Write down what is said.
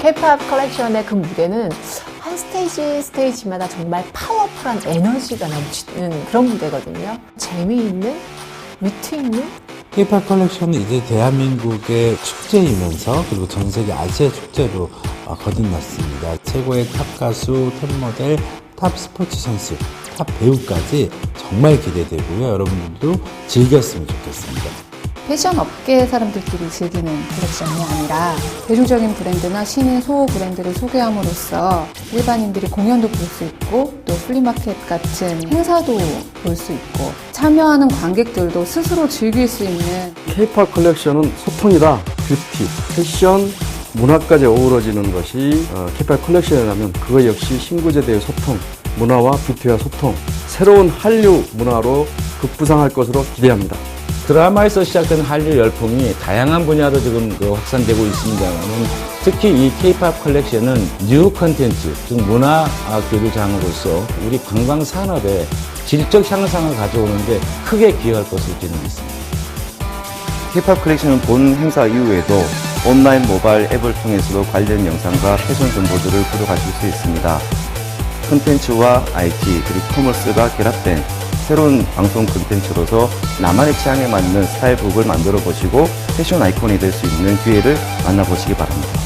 K-pop 컬렉션의 그 무대는 한 스테이지 스테이지마다 정말 파워풀한 에너지가 넘치는 그런 무대거든요. 재미있는, 위트 있는 K-pop 컬렉션은 이제 대한민국의 축제이면서 그리고 전 세계 아시아 축제로 어, 거듭났습니다. 최고의 탑 가수, 탑 모델, 탑 스포츠 선수, 탑 배우까지 정말 기대되고요. 여러분들도 즐겼으면 좋겠습니다. 패션 업계 사람들끼리 즐기는 컬렉션이 아니라 대중적인 브랜드나 신인 소호 브랜드를 소개함으로써 일반인들이 공연도 볼 수 있고 또 플리마켓 같은 행사도 볼 수 있고 참여하는 관객들도 스스로 즐길 수 있는 K-팝 컬렉션은 소통이다. 뷰티, 패션, 문화까지 어우러지는 것이 어, K-팝 컬렉션이라면 그거 역시 신구제대의 소통, 문화와 뷰티와 소통, 새로운 한류 문화로 급부상할 것으로 기대합니다. 드라마에서 시작된 한류 열풍이 다양한 분야로 지금 그 확산되고 있습니다만은 특히 이 K-팝 컬렉션은 뉴 컨텐츠, 즉 문화 아, 교류장으로서 우리 관광 산업에 질적 향상을 가져오는데 크게 기여할 것으로 믿습니다. 힙합 컬렉션은 본 행사 이후에도 온라인 모바일 앱을 통해서도 관련 영상과 패션 정보들을 구독하실 수 있습니다. 콘텐츠와 IT 그리고 커머스가 결합된 새로운 방송 콘텐츠로서 나만의 취향에 맞는 스타일북을 만들어 보시고 패션 아이콘이 될 수 있는 기회를 만나보시기 바랍니다.